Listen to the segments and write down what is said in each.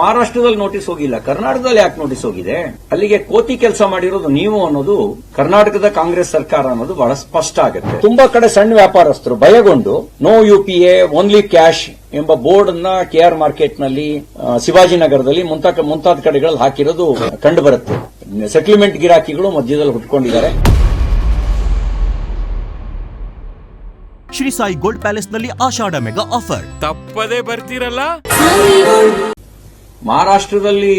ಮಹಾರಾಷ್ಟ್ರದಲ್ಲಿ ನೋಟಿಸ್ ಹೋಗಿಲ್ಲ. ಕರ್ನಾಟಕದಲ್ಲಿ ಯಾಕೆ ನೋಟಿಸ್ ಹೋಗಿದೆ? ಅಲ್ಲಿಗೆ ಕೋತಿ ಕೆಲಸ ಮಾಡಿರೋದು ನೀವು ಅನ್ನೋದು ಕರ್ನಾಟಕದ ಕಾಂಗ್ರೆಸ್ ಸರ್ಕಾರ ಅನ್ನೋದು ಬಹಳ ಸ್ಪಷ್ಟ ಆಗುತ್ತೆ. ತುಂಬಾ ಕಡೆ ಸಣ್ಣ ವ್ಯಾಪಾರಸ್ಥರು ಭಯಗೊಂಡು ನೋ ಯುಪಿಎ ಓನ್ಲಿ ಕ್ಯಾಶ್ ಎಂಬ ಬೋರ್ಡ್ ಅನ್ನ ಕೆಆರ್ ಮಾರ್ಕೆಟ್ನಲ್ಲಿ ಶಿವಾಜಿನಗರದಲ್ಲಿ ಮುಂತಾದ ಮುಂತಾದ ಕಡೆಗಳಲ್ಲಿ ಹಾಕಿರೋದು ಕಂಡು ಬರುತ್ತೆ. ಸೆಟ್ಲ್ಮೆಂಟ್ ಗಿರಾಕಿಗಳು ಮಧ್ಯದಲ್ಲಿ ಹುಟ್ಕೊಂಡಿದ್ದಾರೆ. ಶ್ರೀ ಸಾಯಿ ಗೋಲ್ಡ್ ಪ್ಯಾಲೇಸ್ನಲ್ಲಿ ಆಷಾಢ ಮೆಗಾ ಆಫರ್. ತಪ್ಪದೇ ಬರ್ತೀರಲ್ಲ? ಮಹಾರಾಷ್ಟ್ರದಲ್ಲಿ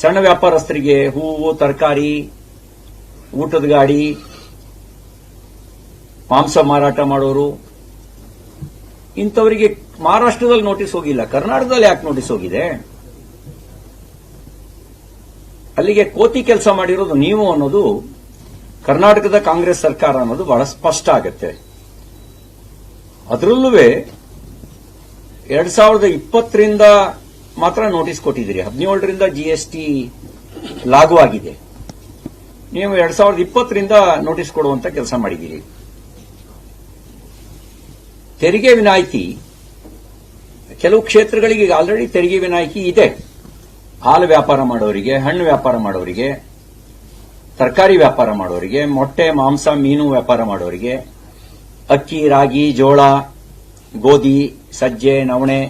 ಸಣ್ಣ ವ್ಯಾಪಾರಸ್ಥರಿಗೆ ಹೂವು, ತರಕಾರಿ, ಊಟದ ಗಾಡಿ, ಮಾಂಸ ಮಾರಾಟ ಮಾಡೋರು, ಇಂಥವರಿಗೆ ಮಹಾರಾಷ್ಟ್ರದಲ್ಲಿ ನೋಟಿಸ್ ಹೋಗಿಲ್ಲ. ಕರ್ನಾಟಕದಲ್ಲಿ ಯಾಕೆ ನೋಟಿಸ್ ಹೋಗಿದೆ? ಅಲ್ಲಿಗೆ ಕೋತಿ ಕೆಲಸ ಮಾಡಿರೋದು ನೀವು ಅನ್ನೋದು ಕರ್ನಾಟಕದ ಕಾಂಗ್ರೆಸ್ ಸರ್ಕಾರ ಅನ್ನೋದು ಬಹಳ ಸ್ಪಷ್ಟ ಆಗುತ್ತೆ. ಅದರಲ್ಲೂ ಎರಡ್ ಸಾವಿರದ ಇಪ್ಪತ್ತರಿಂದ ಮಾತ್ರ ನೋಟಿಸ್ ಕೊಟ್ಟಿದ್ದೀರಿ. ಹದಿನೇಳರಿಂದ ಜಿ ಎಸ್ ಟಿ ಲಾಗು ಆಗಿದೆ ನೀವು ಎರಡ್ ಸಾವಿರದ ಇಪ್ಪತ್ತರಿಂದ ನೋಟಿಸ್ ಕೊಡುವಂತ ಕೆಲಸ ಮಾಡಿದ್ದೀರಿ. ತೆರಿಗೆ ವಿನಾಯಿತಿ, ಕೆಲವು ಕ್ಷೇತ್ರಗಳಿಗೆ ಆಲ್ರೆಡಿ ತೆರಿಗೆ ವಿನಾಯಿತಿ ಇದೆ. ಹಾಲು ವ್ಯಾಪಾರ ಮಾಡೋರಿಗೆ, ಹಣ್ಣು ವ್ಯಾಪಾರ ಮಾಡೋರಿಗೆ, ತರಕಾರಿ ವ್ಯಾಪಾರ ಮಾಡೋರಿಗೆ, ಮೊಟ್ಟೆ, ಮಾಂಸ, ಮೀನು ವ್ಯಾಪಾರ ಮಾಡೋರಿಗೆ, ಅಕ್ಕಿ, ರಾಗಿ, ಜೋಳ, ಗೋಧಿ, ಸಜ್ಜೆ, ನವಣೆ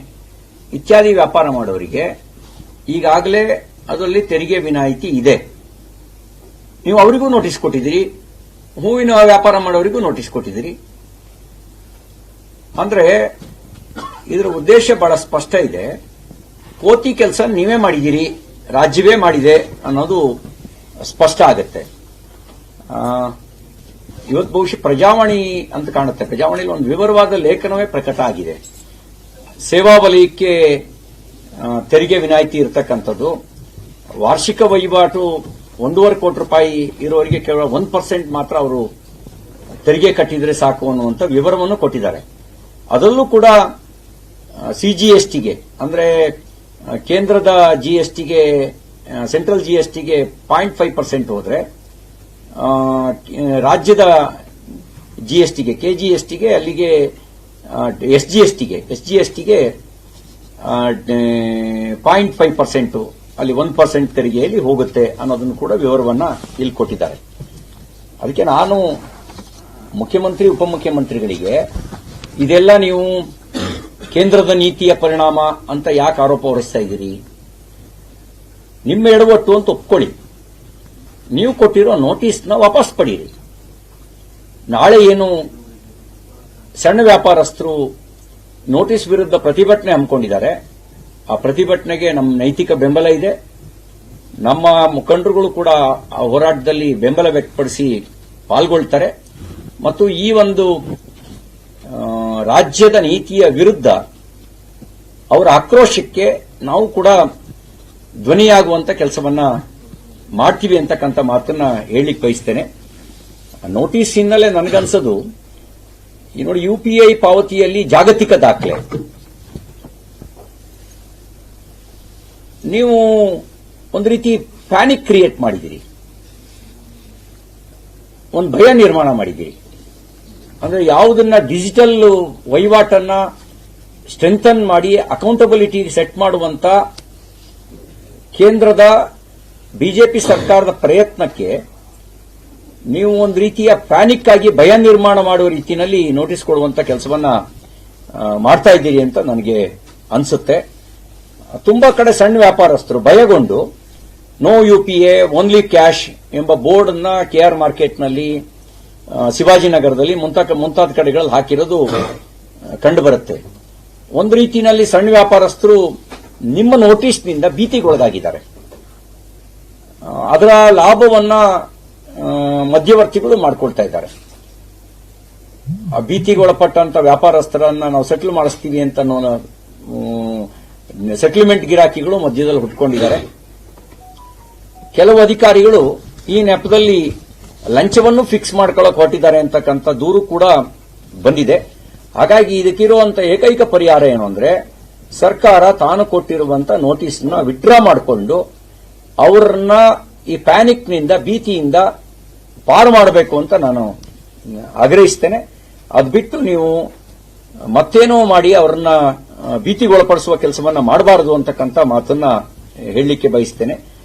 ಇತ್ಯಾದಿ ವ್ಯಾಪಾರ ಮಾಡೋರಿಗೆ ಈಗಾಗಲೇ ಅದರಲ್ಲಿ ತೆರಿಗೆ ವಿನಾಯಿತಿ ಇದೆ. ನೀವು ಅವರಿಗೂ ನೋಟಿಸ್ ಕೊಟ್ಟಿದ್ದೀರಿ, ಹೂವಿನ ವ್ಯಾಪಾರ ಮಾಡೋರಿಗೂ ನೋಟಿಸ್ ಕೊಟ್ಟಿದ್ದೀರಿ. ಅಂದ್ರೆ ಇದರ ಉದ್ದೇಶ ಬಹಳ ಸ್ಪಷ್ಟ ಇದೆ. ಕೋತಿ ಕೆಲಸ ನೀವೇ ಮಾಡಿದ್ದೀರಿ, ರಾಜ್ಯವೇ ಮಾಡಿದೆ ಅನ್ನೋದು ಸ್ಪಷ್ಟ ಆಗುತ್ತೆ. ಇವತ್ತು ಬಹುಶಃ ಪ್ರಜಾವಾಣಿ ಅಂತ ಕಾಣುತ್ತೆ. ಪ್ರಜಾವಾಣಿಯಲ್ಲಿ ಒಂದು ವಿವರವಾದ ಲೇಖನವೇ ಪ್ರಕಟ ಆಗಿದೆ. ಸೇವಾ ವಲಯಕ್ಕೆ ತೆರಿಗೆ ವಿನಾಯಿತಿ ಇರತಕ್ಕಂಥದ್ದು. ವಾರ್ಷಿಕ ವಹಿವಾಟು ಒಂದೂವರೆ ಕೋಟಿ ರೂಪಾಯಿ ಇರುವವರಿಗೆ ಕೇವಲ ಒಂದು ಪರ್ಸೆಂಟ್ ಮಾತ್ರ ಅವರು ತೆರಿಗೆ ಕಟ್ಟಿದರೆ ಸಾಕು ಅನ್ನುವಂಥ ವಿವರವನ್ನು ಕೊಟ್ಟಿದ್ದಾರೆ. ಅದರಲ್ಲೂ ಕೂಡ ಸಿಜಿಎಸ್ಟಿಗೆ ಅಂದ್ರೆ ಆ, ಕೇಂದ್ರದ ಜಿಎಸ್ಟಿಗೆ ಸೆಂಟ್ರಲ್ ಜಿಎಸ್ಟಿಗೆ ಪಾಯಿಂಟ್ ಫೈವ್ ಪರ್ಸೆಂಟ್ ಹೋದರೆ ರಾಜ್ಯದ ಜಿಎಸ್ಟಿಗೆ ಕೆಜಿಎಸ್ಟಿಗೆ ಅಲ್ಲಿಗೆ ಎಸ್ ಜಿ ಎಸ್ ಟಿಗೆ ಎಸ್ ಜಿ ಎಸ್ ಟಿಗೆ ಪಾಯಿಂಟ್ ಫೈವ್ ಪರ್ಸೆಂಟ್ ಅಲ್ಲಿ ಒಂದು ಪರ್ಸೆಂಟ್ ತೆರಿಗೆಯಲ್ಲಿ ಹೋಗುತ್ತೆ ಅನ್ನೋದನ್ನು ಕೂಡ ವಿವರವನ್ನ ಇಲ್ಲಿ ಕೊಟ್ಟಿದ್ದಾರೆ. ಅದಕ್ಕೆ ನಾನು ಮುಖ್ಯಮಂತ್ರಿ, ಉಪಮುಖ್ಯಮಂತ್ರಿಗಳಿಗೆ ಇದೆಲ್ಲ ನೀವು ಕೇಂದ್ರದ ನೀತಿಯ ಪರಿಣಾಮ ಅಂತ ಯಾಕೆ ಆರೋಪ ಹೊರಿಸ್ತಾ ಇದ್ದೀರಿ? ನಿಮ್ಮ ಎಡವಟ್ಟು ಅಂತ ಒಪ್ಕೊಳ್ಳಿ. ನೀವು ಕೊಟ್ಟಿರೋ ನೋಟಿಸ್ನ ವಾಪಸ್ ಪಡೀರಿ. ನಾಳೆ ಏನು ಸಣ್ಣ ವ್ಯಾಪಾರಸ್ಥರು ನೋಟಿಸ್ ವಿರುದ್ಧ ಪ್ರತಿಭಟನೆ ಹಮ್ಮಿಕೊಂಡಿದ್ದಾರೆ. ಆ ಪ್ರತಿಭಟನೆಗೆ ನಮ್ಮ ನೈತಿಕ ಬೆಂಬಲ ಇದೆ. ನಮ್ಮ ಮುಖಂಡರುಗಳು ಕೂಡ ಆ ಹೋರಾಟದಲ್ಲಿ ಬೆಂಬಲ ವ್ಯಕ್ತಪಡಿಸಿ ಪಾಲ್ಗೊಳ್ತಾರೆ. ಮತ್ತು ಈ ಒಂದು ರಾಜ್ಯದ ನೀತಿಯ ವಿರುದ್ಧ ಅವರ ಆಕ್ರೋಶಕ್ಕೆ ನಾವು ಕೂಡ ಧ್ವನಿಯಾಗುವಂತ ಕೆಲಸವನ್ನ ಮಾಡ್ತೀವಿ ಅಂತಕ್ಕಂಥ ಮಾತನ್ನ ಹೇಳಿ ಬಯಸ್ತೇನೆ. ನೋಟಿಸ್ ಹಿನ್ನೆಲೆ ನನಗನ್ಸೋದು ಈ ನೋಡಿ ಯುಪಿಐ ಪಾವತಿಯಲ್ಲಿ ಜಾಗತಿಕ ದಾಖಲೆ. ನೀವು ಒಂದು ರೀತಿ ಪ್ಯಾನಿಕ್ ಕ್ರಿಯೇಟ್ ಮಾಡಿದಿರಿ ಒಂದು ಭಯ ನಿರ್ಮಾಣ ಮಾಡಿದ್ದೀರಿ. ಅಂದ್ರೆ ಯಾವುದನ್ನ ಡಿಜಿಟಲ್ ವಹಿವಾಟನ್ನ ಸ್ಟ್ರೆಂಥನ್ ಮಾಡಿ ಅಕೌಂಟಬಿಲಿಟಿ ಸೆಟ್ ಮಾಡುವಂತ ಕೇಂದ್ರದ ಬಿಜೆಪಿ ಸರ್ಕಾರದ ಪ್ರಯತ್ನಕ್ಕೆ ನೀವು ಒಂದು ರೀತಿಯ ಪ್ಯಾನಿಕ್ ಆಗಿ ಭಯ ನಿರ್ಮಾಣ ಮಾಡುವ ರೀತಿಯಲ್ಲಿ ನೋಟಿಸ್ ಕೊಡುವಂತ ಕೆಲಸವನ್ನ ಮಾಡ್ತಾ ಇದ್ದೀರಿ ಅಂತ ನನಗೆ ಅನ್ಸುತ್ತೆ. ತುಂಬಾ ಕಡೆ ಸಣ್ಣ ವ್ಯಾಪಾರಸ್ಥರು, ಭಯಗೊಂಡು ನೋ ಯುಪಿಎ ಓನ್ಲಿ ಕ್ಯಾಶ್ ಎಂಬ ಬೋರ್ಡ್ ಅನ್ನ ಕೆಆರ್ ಮಾರ್ಕೆಟ್ನಲ್ಲಿ ಶಿವಾಜಿನಗರದಲ್ಲಿ ಮುಂತಾದ ಮುಂತಾದ ಕಡೆಗಳಲ್ಲಿ ಹಾಕಿರೋದು ಕಂಡುಬರುತ್ತೆ. ಒಂದು ರೀತಿಯಲ್ಲಿ ಸಣ್ಣ ವ್ಯಾಪಾರಸ್ಥರು ನಿಮ್ಮ ನೋಟಿಸ್ನಿಂದ ಭೀತಿಗೊಳಗಾಗಿದ್ದಾರೆ. ಅದರ ಲಾಭವನ್ನ ಮಧ್ಯವರ್ತಿಗಳು ಮಾಡ್ಕೊಳ್ತಾ ಇದ್ದಾರೆ. ಆ ಭೀತಿಗೊಳಪಟ್ಟಂತ ವ್ಯಾಪಾರಸ್ಥರನ್ನ ನಾವು ಸೆಟ್ಲ್ ಮಾಡಿಸ್ತೀವಿ ಅಂತ ಸೆಟ್ಲ್ಮೆಂಟ್ ಗಿರಾಕಿಗಳು ಮಧ್ಯದಲ್ಲಿ ಹುಟ್ಕೊಂಡಿದ್ದಾರೆ. ಕೆಲವು ಅಧಿಕಾರಿಗಳು ಈ ನೆಪದಲ್ಲಿ ಲಂಚವನ್ನು ಫಿಕ್ಸ್ ಮಾಡ್ಕೊಳ್ಳೋಕೆ ಹೊರಟಿದ್ದಾರೆ ಅಂತಕ್ಕಂಥ ದೂರು ಕೂಡ ಬಂದಿದೆ. ಹಾಗಾಗಿ ಇದಕ್ಕಿರುವಂತ ಏಕೈಕ ಪರಿಹಾರ ಏನು ಅಂದ್ರೆ, ಸರ್ಕಾರ ತಾನು ಕೊಟ್ಟಿರುವಂತ ನೋಟಿಸ್ನ ವಿಡ್ರಾ ಮಾಡಿಕೊಂಡು, ಅವರನ್ನ ಈ ಪ್ಯಾನಿಕ್ನಿಂದ ಭೀತಿಯಿಂದ ಪಾರು ಮಾಡಬೇಕು ಅಂತ ನಾನು ಆಗ್ರಹಿಸ್ತೇನೆ. ಅದು ಬಿಟ್ಟು ನೀವು ಮತ್ತೇನೋ ಮಾಡಿ ಅವರನ್ನ ಭೀತಿಗೊಳಪಡಿಸುವ ಕೆಲಸವನ್ನ ಮಾಡಬಾರದು ಅಂತಕ್ಕಂಥ ಮಾತನ್ನ ಹೇಳಲಿಕ್ಕೆ ಬಯಸ್ತೇನೆ.